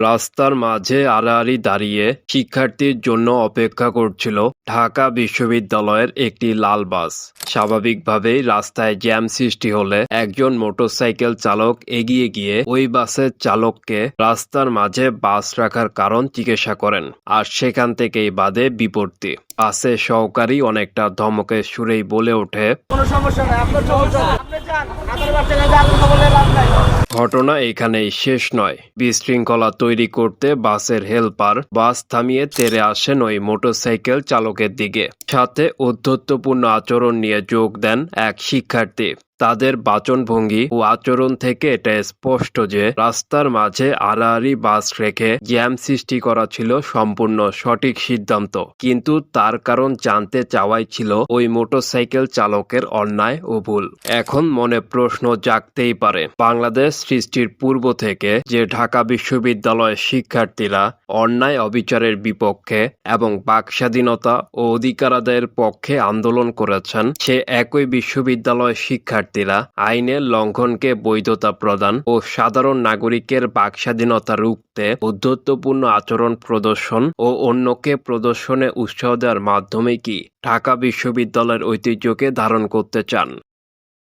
রাস্তার মাঝে আড়াআড়ি দাঁড়িয়ে শিক্ষার্থীর জন্য অপেক্ষা করছিল ঢাকা বিশ্ববিদ্যালয়ের একটি লাল বাস। স্বাভাবিকভাবেই রাস্তায় জ্যাম সৃষ্টি হলে একজন মোটরসাইকেল চালক এগিয়ে গিয়ে ওই বাসের চালককে রাস্তার মাঝে বাস রাখার কারণ জিজ্ঞাসা করেন, আর সেখান থেকেই বাদে বিপত্তি। বাসের সহকারী অনেকটা ধমকের সুরেই বলে ওঠে, কোনো সমস্যা নাই সমস্যা আপনি যান নাই ঘটনা এখানেই শেষ নয়। বিশৃঙ্খলা তৈরি করতে বাসের হেলপার বাস থামিয়ে তেরে আসেন ওই মোটরসাইকেল চালকের দিকে। সাথে অধ্যত্বপূর্ণ আচরণ নিয়ে যোগ দেন এক শিক্ষার্থী। তাদের বাচনভঙ্গি ও আচরণ থেকে এটা স্পষ্ট যে রাস্তার মাঝে আড়াআড়ি বাস রেখে জ্যাম সৃষ্টি করা ছিল সম্পূর্ণ সঠিক সিদ্ধান্ত। কিন্তু তার কারণ জানতে চাওয়াই ছিল ওই মোটরসাইকেল চালকের অন্যায় ও ভুল। এখন মনে প্রশ্ন জাগতেই পারে, বাংলাদেশ সৃষ্টির পূর্ব থেকে যে ঢাকা বিশ্ববিদ্যালয়ের শিক্ষার্থীরা অন্যায় অবিচারের বিপক্ষে এবং বাক স্বাধীনতা ও অধিকার আদায়ের পক্ষে আন্দোলন করেছেন, সে একই বিশ্ববিদ্যালয়ের শিক্ষার্থীরা আইনের লঙ্ঘনকে বৈধতা প্রদান ও সাধারণ নাগরিকের বাক স্বাধীনতা রুখতে উদ্ধত্তপূর্ণ আচরণ প্রদর্শন ও অন্যকে প্রদর্শনে উৎসাহ দেওয়ার মাধ্যমে কি ঢাকা বিশ্ববিদ্যালয়ের ঐতিহ্যকে ধারণ করতে চান?